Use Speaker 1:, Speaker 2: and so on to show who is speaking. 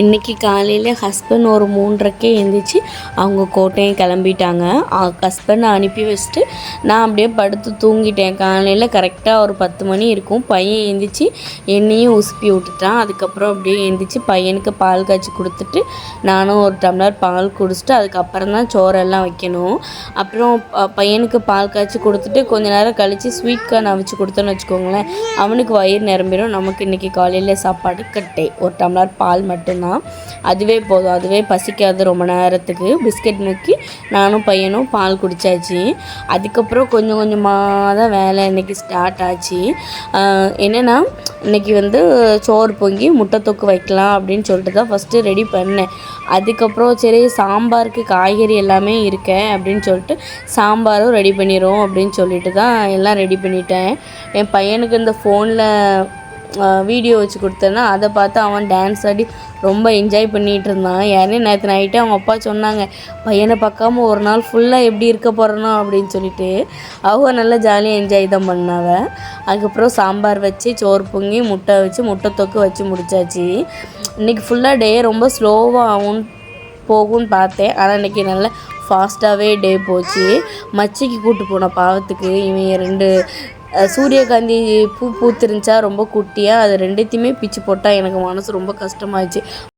Speaker 1: இன்றைக்கி காலையில் ஹஸ்பண்ட் ஒரு மூன்றரைக்கே எழுந்திரிச்சு அவங்க கோட்டையும் கிளம்பிட்டாங்க. ஹஸ்பண்டை அனுப்பி வச்சுட்டு நான் அப்படியே படுத்து தூங்கிட்டேன். காலையில் கரெக்டாக ஒரு பத்து மணி இருக்கும். பையன் எழுந்திரிச்சு என்னையும் உசுப்பி விட்டுட்டான். அதுக்கப்புறம் அப்படியே எழுந்திரிச்சு பையனுக்கு பால் காய்ச்சி கொடுத்துட்டு நானும் ஒரு டம்ளர் பால் குடிச்சிட்டு அதுக்கப்புறம் தான் சோறெல்லாம் வைக்கணும். அப்புறம் பையனுக்கு பால் காய்ச்சி கொடுத்துட்டு கொஞ்ச நேரம் கழித்து ஸ்வீட் கார்ன் அவிச்சு கொடுத்தோன்னு வச்சுக்கோங்களேன். அவனுக்கு வயிறு நிரம்பிடும் நமக்கு இன்றைக்கி காலையில் சாப்பாடு கட்டை. ஒரு டம்ளர் பால் மட்டும் மட்டும்தான் அதுவே போதும். அதுவே பசிக்காது ரொம்ப நேரத்துக்கு. பிஸ்கட் நோக்கி நானும் பையனும் பால் குடித்தாச்சு அதுக்கப்புறம் கொஞ்சம் கொஞ்சமாக தான் வேலை இன்றைக்கி ஸ்டார்ட் ஆச்சு. என்னென்னா இன்றைக்கி வந்து சோறு பொங்கி முட்டை தொக்கு வைக்கலாம் அப்படின்னு சொல்லிட்டு தான் ஃபஸ்ட்டு ரெடி பண்ணேன். அதுக்கப்புறம் சரி சாம்பாருக்கு காய்கறி எல்லாமே இருக்கேன் அப்படின்னு சொல்லிட்டு சாம்பாரும் ரெடி பண்ணிடுவோம் அப்படின்னு சொல்லிட்டு தான் எல்லாம் ரெடி பண்ணிட்டேன். என் பையனுக்கு இந்த ஃபோனில் வீடியோ வச்சு கொடுத்தேன்னா அதை பார்த்து அவன் டான்ஸ் ஆடி ரொம்ப என்ஜாய் பண்ணிகிட்டு இருந்தான். யாருனே நேற்று நைட்டே அவங்க அப்பா சொன்னாங்க பையனை பார்க்காம ஒரு நாள் ஃபுல்லாக எப்படி இருக்க போகிறனோ அப்படின்னு சொல்லிட்டு அவங்க நல்லா ஜாலியாக என்ஜாய் தான் பண்ணாவ. அதுக்கப்புறம் சாம்பார் வச்சு சோறு பொங்கி முட்டை வச்சு முட்டை தொக்கு வச்சு முடிச்சாச்சு. இன்றைக்கி ஃபுல்லாக டே ரொம்ப ஸ்லோவாக ஆகும் போகும்னு பார்த்தேன். ஆனால் இன்றைக்கி நல்லா ஃபாஸ்ட்டாகவே டே போச்சு. மச்சிக்கு கூப்பிட்டு போன பாவத்துக்கு இவன் ரெண்டு சூரியகாந்தி பூ பூத்திருந்துச்சா ரொம்ப குட்டியாக அது ரெண்டுத்தையுமே பிச்சு போட்டால் எனக்கு மனசு ரொம்ப கஷ்டமாயிடுச்சு.